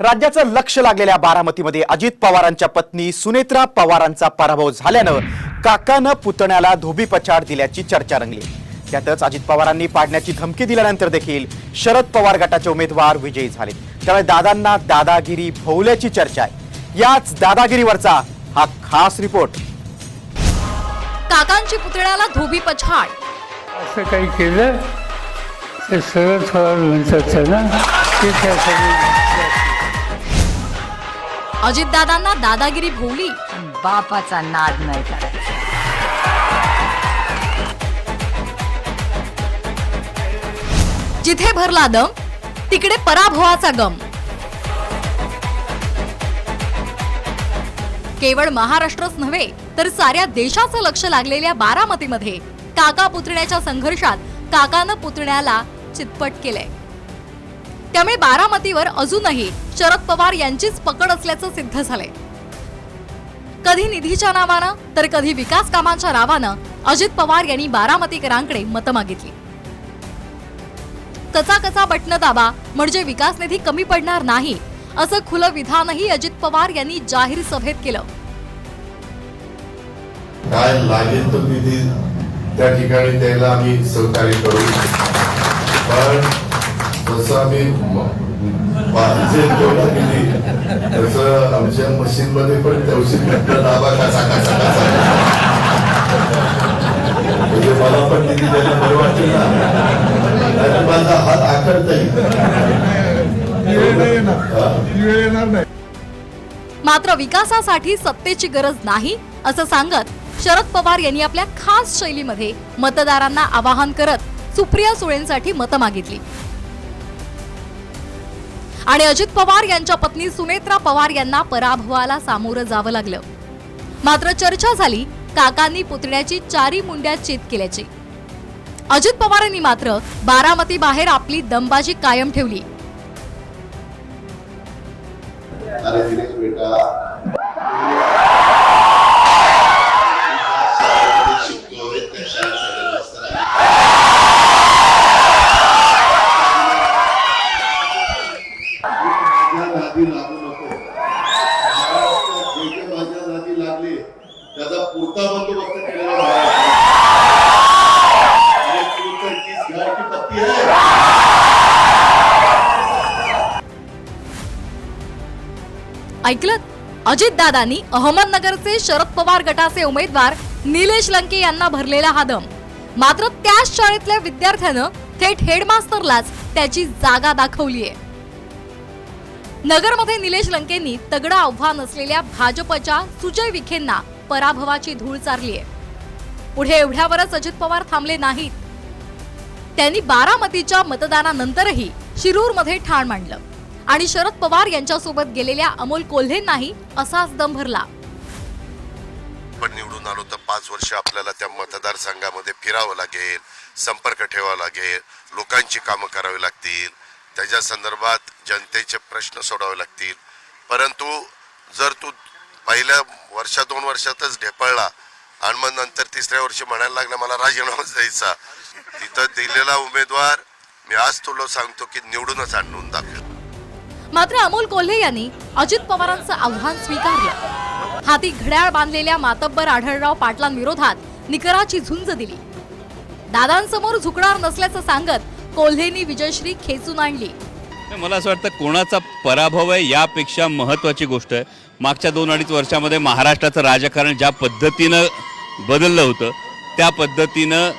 राज्याचं लक्ष लागलेल्या बारामतीमध्ये अजित पवारांच्या पत्नी सुनेत्रा पवारांचा पराभव झाल्यानं काकानं पुतण्याला धोबीपछाड दिल्याची चर्चा रंगली. त्यातच अजित पवारांनी पाडण्याची धमकी दिल्यानंतर देखील शरद पवार गटाचे उमेदवार विजयी झाले. त्यामुळे दादांना दादागिरी भोवल्याची चर्चा आहे. याच दादागिरीवरचा हा खास रिपोर्ट. काकांची पुतळ्याला धोबी पछाड. असं काही केलं शरद पवार म्हणतात ना अजितदादांना दादागिरी भोवली. बापाचा नाद नाही करायचा. जिथे भरला दम तिकडे पराभवाचा गम. केवळ महाराष्ट्रच नव्हे तर साऱ्या देशाचं लक्ष लागलेल्या बारामतीमध्ये काका पुतण्याच्या संघर्षात काकानं पुतण्याला चितपट केलंय. त्यामुळे बारामतीवर अजूनही शरद पवार यांचीच पकड असल्याचं सिद्ध झालंय. कधी निधीच्या नावानं तर कधी विकास कामांच्या नावानं अजित पवार यांनी बारामतीकरांकडे मतं मागितली. कचा कचा बटणं दाबा म्हणजे विकास निधी कमी पडणार नाही असं खुलं विधानही अजित पवार यांनी जाहीर सभेत केलं. काय लागेल तो निधी? त्या ठिकाणी द्यायला आम्ही सहकार्य करू. पण तसं आम्ही म- पाहिजे तेवढा निधी तसं आमच्या मशीन मध्ये पण तेवढी घटना दाबा कसा कसा कसा म्हणजे मला पण निधी द्यायला बरं वाटेल ना. माझा हात आखडता येईल मात्र विकासासाठी सत्तेची गरज नाही असं सांगत शरद पवार यांनी आपल्या खास शैलीमध्ये मतदारांना आवाहन करत सुप्रिया सुळेंसाठी मतं मागितली. आणि अजित पवार यांच्या पत्नी सुनेत्रा पवार यांना पराभवाला सामोरं जावं लागलं. मात्र चर्चा झाली काकांनी पुतण्याची चारी मुंड्या चेत केल्याची. अजित पवारांनी मात्र बारामती बाहेर आपली दमबाजी कायम ठेवली. ऐकलत? अजितदादांनी अहमदनगरचे शरद पवार गटाचे उमेदवार निलेश लंके यांना भरलेला हा दम. मात्र त्याच शाळेतल्या विद्यार्थ्यानं थेट हेडमास्टरलाच त्याची जागा दाखवलीय. नगरमध्ये निलेश लंकेंनी तगडं आव्हान असलेल्या भाजपच्या सुजय विखेंना पराभवाची धूळ चारलीय. पुढे एवढ्यावरच अजित पवार थांबले नाहीत. त्यांनी बारामतीच्या मतदानानंतरही शिरूरमध्ये ठाण मांडलं. आणि शरद पवार यांच्यासोबत गेलेल्या अमोल कोल्हेंनाही असाच दम भरला. आपण निवडून आलो तर पाच वर्ष आपल्याला त्या मतदारसंघामध्ये फिरावं लागेल संपर्क ठेवावा लागेल लोकांची कामं करावी लागतील. त्याच्या संदर्भात जनतेचे प्रश्न सोडावे लागतील. परंतु जर तू पहिल्या वर्षा दोन वर्षातच ढेपळला आणि मग नंतर तिसऱ्या वर्षी म्हणायला लागला मला राजीनामाच द्यायचा. तिथं दिलेला उमेदवार मी आज तुला सांगतो की निवडूनच आणून दाखव. मात्र अमोल कोल्हे यांनी अजित पवारांचं आव्हान स्वीकारलं. हाती घड्याळ बांधलेल्या मातब्बर आढळराव पाटलांविरोधात निकराची झुंज दिली. दादांसमोर झुकणार नसल्याचं सांगत कोल्हेंनी विजयश्री खेचून आणली. मला असं वाटतं कोणाचा पराभव आहे यापेक्षा महत्त्वाची गोष्ट आहे. मागच्या दोन अडीच वर्षामध्ये महाराष्ट्राचं राजकारण ज्या पद्धतीनं बदललं होतं त्या पद्धतीनं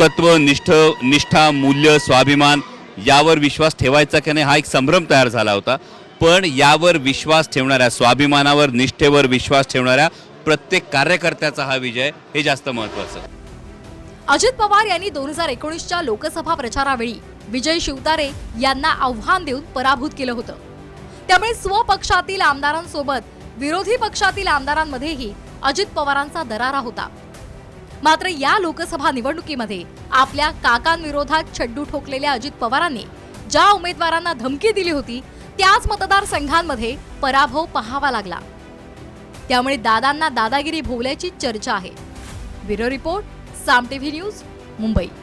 तत्व निष्ठ निष्ठा मूल्य स्वाभिमान यावर विश्वास ठेवायचा की नाही हा एक संभ्रम तयार झाला होता. पण यावर विश्वास ठेवणाऱ्या स्वाभिमानावर निष्ठेवर विश्वास ठेवणाऱ्या प्रत्येक कार्यकर्त्याचा हा विजय हे जास्त महत्त्वाचं. अजित पवार यांनी दोन हजार एकोणीसच्या लोकसभा प्रचारावेळी विजय शिवतारे यांना आव्हान देऊन पराभूत केलं होतं. त्यामुळे स्वपक्षातील आमदारांसोबत विरोधी पक्षातील आमदारांमध्येही अजित पवारांचा दरारा होता. मात्र या लोकसभा निवडणुकीमध्ये आपल्या काकांविरोधात छड्डू ठोकलेल्या अजित पवारांनी ज्या उमेदवारांना धमकी दिली होती त्याच मतदारसंघांमध्ये पराभव पाहावा लागला. त्यामुळे दादांना दादागिरी भोवल्याची चर्चा आहे. Bureau report Saam TV news Mumbai.